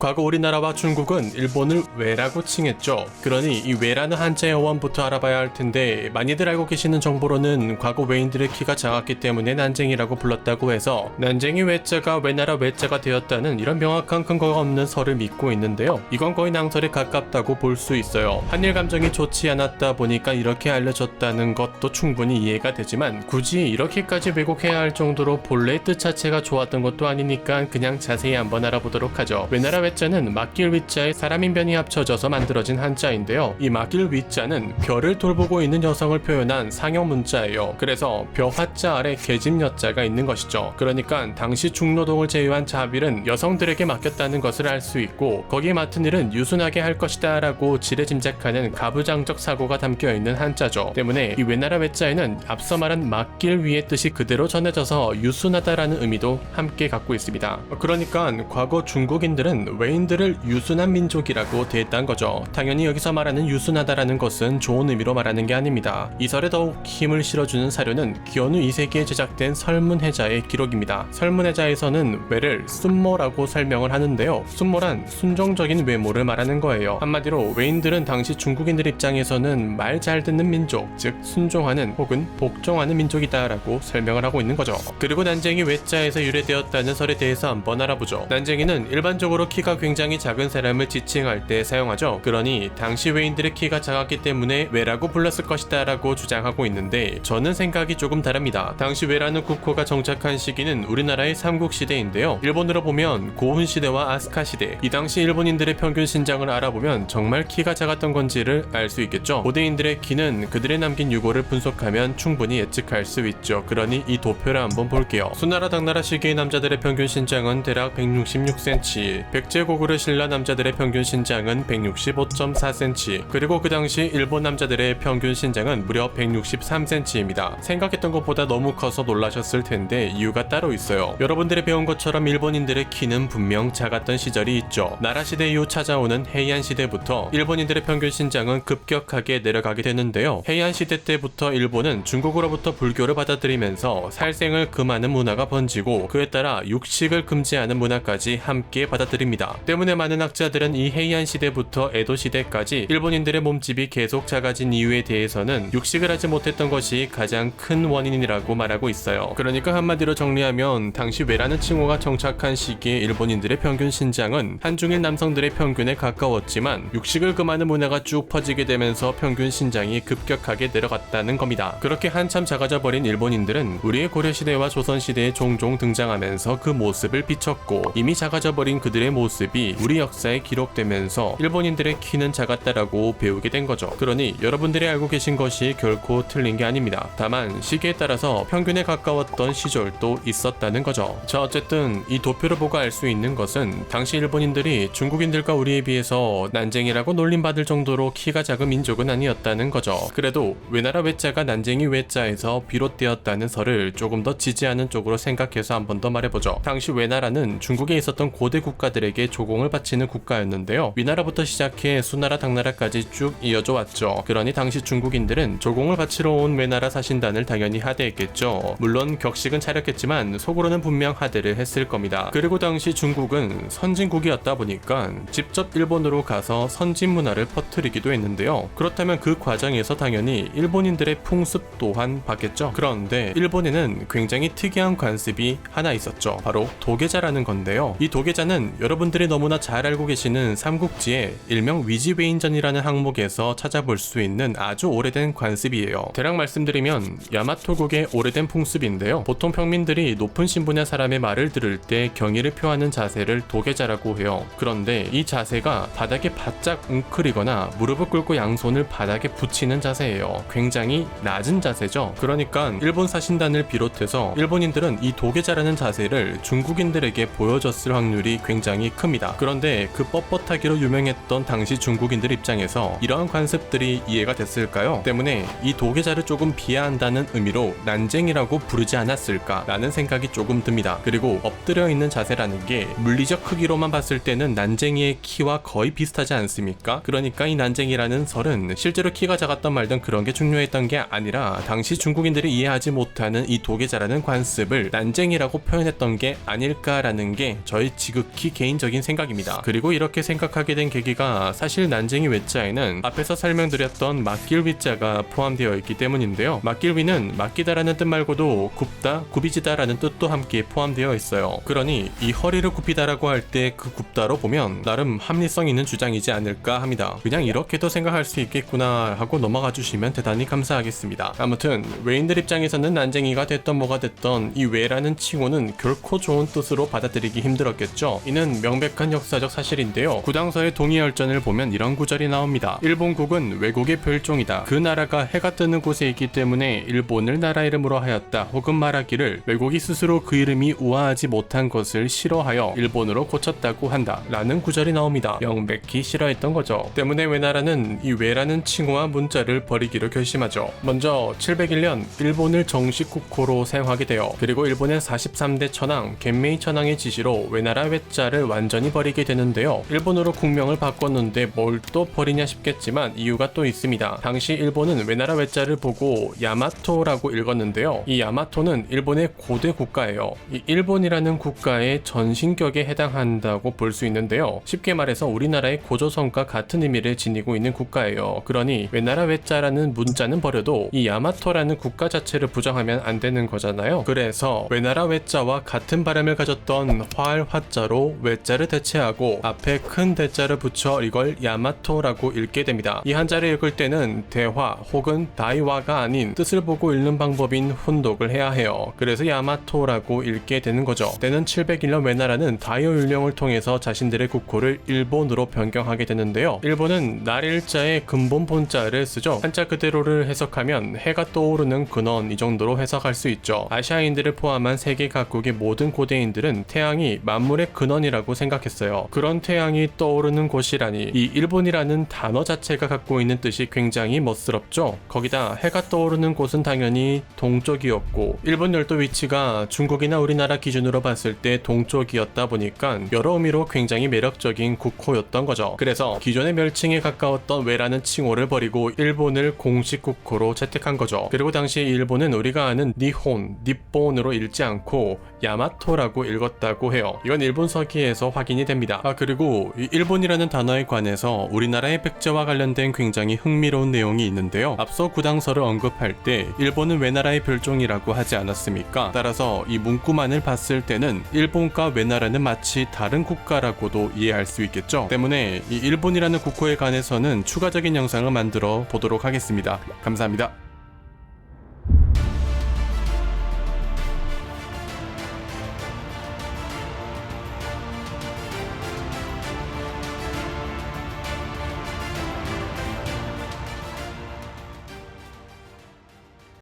과거 우리나라와 중국은 일본을 외라고 칭했죠. 그러니 이 외라는 한자의 어원부터 알아봐야 할 텐데 많이들 알고 계시는 정보로는 과거 외인들의 키가 작았기 때문에 난쟁이라고 불렀다고 해서 난쟁이 외자가 외나라 외자가 되었다는 이런 명확한 근거가 없는 설을 믿고 있는데요. 이건 거의 낭설에 가깝다고 볼 수 있어요. 한일 감정이 좋지 않았다 보니까 이렇게 알려졌다는 것도 충분히 이해가 되지만 굳이 이렇게까지 왜곡해야 할 정도로 본래의 뜻 자체가 좋았던 것도 아니니까 그냥 자세히 한번 알아보도록 하죠. 외나라 외자는 막길 위자에 사람인 변이 합쳐져서 만들어진 한자인데요. 이 막길 위자는 별을 돌보고 있는 여성을 표현한 상형 문자예요. 그래서 벼화자 아래 계집 여자가 있는 것이죠. 그러니까 당시 중노동을 제외한 자빌은 여성들에게 맡겼다는 것을 알 수 있고 거기에 맡은 일은 유순하게 할 것이다 라고 지레짐작하는 가부장적 사고가 담겨 있는 한자죠. 때문에 이 외나라 외자에는 앞서 말한 막길 위의 뜻이 그대로 전해져서 유순하다라는 의미도 함께 갖고 있습니다. 그러니까 과거 중국인들은 외인들을 유순한 민족이라고 대했단 거죠. 당연히 여기서 말하는 유순하다라는 것은 좋은 의미로 말하는 게 아닙니다. 이 설에 더욱 힘을 실어주는 사료는 기원후 2세기에 제작된 설문해자의 기록입니다. 설문해자에서는 외를 순모라고 설명을 하는데요. 순모란 순종적인 외모를 말하는 거예요. 한마디로 외인들은 당시 중국인들 입장에서는 말 잘 듣는 민족, 즉 순종하는 혹은 복종하는 민족이다라고 설명을 하고 있는 거죠. 그리고 난쟁이 외자에서 유래되었다는 설에 대해서 한번 알아보죠. 난쟁이는 일반적으로 키가 굉장히 작은 사람을 지칭할 때 사용하죠. 그러니 당시 외인들의 키가 작았기 때문에 외라고 불렀을 것이다 라고 주장하고 있는데 저는 생각이 조금 다릅니다. 당시 외라는 국호가 정착한 시기는 우리나라의 삼국 시대인데요. 일본으로 보면 고훈 시대와 아스카 시대. 이 당시 일본인들의 평균 신장을 알아보면 정말 키가 작았던 건지를 알 수 있겠죠. 고대인들의 키는 그들의 남긴 유고를 분석하면 충분히 예측할 수 있죠. 그러니 이 도표를 한번 볼게요. 수나라 당나라 시기의 남자들의 평균 신장은 대략 166cm, 백제 고구려 신라 남자들의 평균 신장은 165.4cm, 그리고 그 당시 일본 남자들의 평균 신장은 무려 163cm입니다. 생각했던 것보다 너무 커서 놀라셨을 텐데 이유가 따로 있어요. 여러분들이 배운 것처럼 일본인들의 키는 분명 작았던 시절이 있죠. 나라 시대 이후 찾아오는 헤이안 시대부터 일본인들의 평균 신장은 급격하게 내려가게 되는데요. 헤이안 시대 때부터 일본은 중국으로부터 불교를 받아들이면서 살생을 금하는 문화가 번지고 그에 따라 육식을 금지하는 문화까지 함께 받아들입니다. 때문에 많은 학자들은 이 헤이안 시대부터 에도 시대까지 일본인들의 몸집이 계속 작아진 이유에 대해서는 육식을 하지 못했던 것이 가장 큰 원인이라고 말하고 있어요. 그러니까 한마디로 정리하면 당시 외라는 칭호가 정착한 시기에 일본인들의 평균 신장은 한중일 남성들의 평균에 가까웠지만 육식을 금하는 문화가 쭉 퍼지게 되면서 평균 신장이 급격하게 내려갔다는 겁니다. 그렇게 한참 작아져 버린 일본인들은 우리의 고려시대와 조선시대에 종종 등장하면서 그 모습을 비췄고 이미 작아져 버린 그들의 모습 이 우리 역사에 기록되면서 일본인들의 키는 작았다라고 배우게 된 거죠. 그러니 여러분들이 알고 계신 것이 결코 틀린 게 아닙니다. 다만 시기에 따라서 평균에 가까웠던 시절도 있었다는 거죠. 자 어쨌든 이 도표를 보고 알 수 있는 것은 당시 일본인들이 중국인들과 우리에 비해서 난쟁이라고 놀림받을 정도로 키가 작은 민족은 아니었다는 거죠. 그래도 외나라 외자가 난쟁이 외자에서 비롯되었다는 설을 조금 더 지지하는 쪽으로 생각해서 한 번 더 말해보죠. 당시 외나라는 중국에 있었던 고대 국가들 에게 조공을 바치는 국가였는데요. 위나라부터 시작해 수나라, 당나라까지 쭉 이어져 왔죠. 그러니 당시 중국인들은 조공을 바치러 온 외나라 사신단을 당연히 하대했겠죠. 물론 격식은 차렸겠지만 속으로는 분명 하대를 했을 겁니다. 그리고 당시 중국은 선진국이었다 보니까 직접 일본으로 가서 선진 문화를 퍼뜨리기도 했는데요. 그렇다면 그 과정에서 당연히 일본인들의 풍습 또한 봤겠죠. 그런데 일본에는 굉장히 특이한 관습이 하나 있었죠. 바로 도계자라는 건데요. 이 도계자는 여러분 들이 너무나 잘 알고 계시는 삼국지의 일명 위지웨인전이라는 항목에서 찾아볼 수 있는 아주 오래된 관습이에요. 대략 말씀드리면 야마토국의 오래된 풍습인데요. 보통 평민들이 높은 신분의 사람의 말을 들을 때 경의를 표하는 자세를 도계자라고 해요. 그런데 이 자세가 바닥에 바짝 웅크리거나 무릎을 꿇고 양손을 바닥에 붙이는 자세예요. 굉장히 낮은 자세죠. 그러니까 일본 사신단을 비롯해서 일본인들은 이 도계자라는 자세를 중국인들에게 보여줬을 확률이 굉장히 큽니다. 그런데 그 뻣뻣하기로 유명했던 당시 중국인들 입장에서 이러한 관습들이 이해가 됐을까요? 때문에 이 도계자를 조금 비하한다는 의미로 난쟁이라고 부르지 않았을까라는 생각이 조금 듭니다. 그리고 엎드려 있는 자세라는 게 물리적 크기로만 봤을 때는 난쟁이의 키와 거의 비슷하지 않습니까? 그러니까 이 난쟁이라는 설은 실제로 키가 작았던 말든 그런 게 중요했던 게 아니라 당시 중국인들이 이해하지 못하는 이 도계자라는 관습을 난쟁이라고 표현했던 게 아닐까라는 게 저의 지극히 개인적인 합리적인 생각입니다. 그리고 이렇게 생각하게 된 계기가 사실 난쟁이 외자에는 앞에서 설명드렸던 맡길 위자가 포함되어 있기 때문인데요. 맡길 위는 맡기다라는 뜻 말고도 굽다, 굽이지다라는 뜻도 함께 포함되어 있어요. 그러니 이 허리를 굽히다라고 할 때 그 굽다로 보면 나름 합리성 있는 주장이지 않을까 합니다. 그냥 이렇게도 생각할 수 있겠구나 하고 넘어가 주시면 대단히 감사하겠습니다. 아무튼 외인들 입장에서는 난쟁이가 됐던 뭐가 됐던 이 외라는 칭호는 결코 좋은 뜻으로 받아들이기 힘들었겠죠. 이는 명 백한 역사적 사실인데요. 구당서의 동의열전을 보면 이런 구절이 나옵니다. 일본국은 외국의 별종이다. 그 나라가 해가 뜨는 곳에 있기 때문에 일본을 나라 이름으로 하였다. 혹은 말하기를 외국이 스스로 그 이름이 우아하지 못한 것을 싫어하여 일본으로 고쳤다고 한다. 라는 구절이 나옵니다. 명백히 싫어했던 거죠. 때문에 외나라는 이 외라는 칭호와 문자를 버리기로 결심하죠. 먼저 701년 일본을 정식 국호로 사용하게 되어 그리고 일본의 43대 천황 겐메이 천황의 지시로 외나라 외자를 완 전히 버리게 되는데요. 일본으로 국명을 바꿨는데 뭘 또 버리냐 싶겠지만 이유가 또 있습니다. 당시 일본은 외나라 외자를 보고 야마토라고 읽었는데요. 이 야마토는 일본의 고대 국가예요. 이 일본이라는 국가의 전신격에 해당한다고 볼 수 있는데요. 쉽게 말해서 우리나라의 고조선과 같은 의미를 지니고 있는 국가예요. 그러니 외나라 외자라는 문자는 버려도 이 야마토라는 국가 자체를 부정하면 안 되는 거잖아요. 그래서 외나라 외자와 같은 발음을 가졌던 화할 화자로 외자를 대체하고 앞에 큰 대자를 붙여 이걸 야마토라고 읽게 됩니다. 이 한자를 읽을 때는 대화 혹은 다이화가 아닌 뜻을 보고 읽는 방법인 훈독을 해야 해요. 그래서 야마토라고 읽게 되는 거죠. 때는 701년 외나라는 다이어 율령을 통해서 자신들의 국호를 일본으로 변경하게 되는데요. 일본은 날일자의 근본 본자를 쓰죠. 한자 그대로를 해석하면 해가 떠오르는 근원 이 정도로 해석할 수 있죠. 아시아인들을 포함한 세계 각국의 모든 고대인들은 태양이 만물의 근원이라고 생각했어요. 그런 태양이 떠오르는 곳이라니 이 일본이라는 단어 자체가 갖고 있는 뜻이 굉장히 멋스럽죠. 거기다 해가 떠오르는 곳은 당연히 동쪽이었고 일본 열도 위치가 중국이나 우리나라 기준으로 봤을 때 동쪽이었다 보니까 여러 의미로 굉장히 매력적인 국호였던 거죠. 그래서 기존의 멸칭에 가까웠던 외라는 칭호를 버리고 일본을 공식 국호로 채택한 거죠. 그리고 당시 일본은 우리가 아는 니혼, 니본으로 읽지 않고 야마토라고 읽었다고 해요. 이건 일본 서기에서 확인이 됩니다. 아 그리고 이 일본이라는 단어에 관해서 우리나라의 백제와 관련된 굉장히 흥미로운 내용이 있는데요. 앞서 구당서를 언급할 때 일본은 외나라의 별종이라고 하지 않았습니까? 따라서 이 문구만을 봤을 때는 일본과 외나라는 마치 다른 국가라고도 이해할 수 있겠죠. 때문에 이 일본이라는 국호에 관해서는 추가적인 영상을 만들어 보도록 하겠습니다. 감사합니다.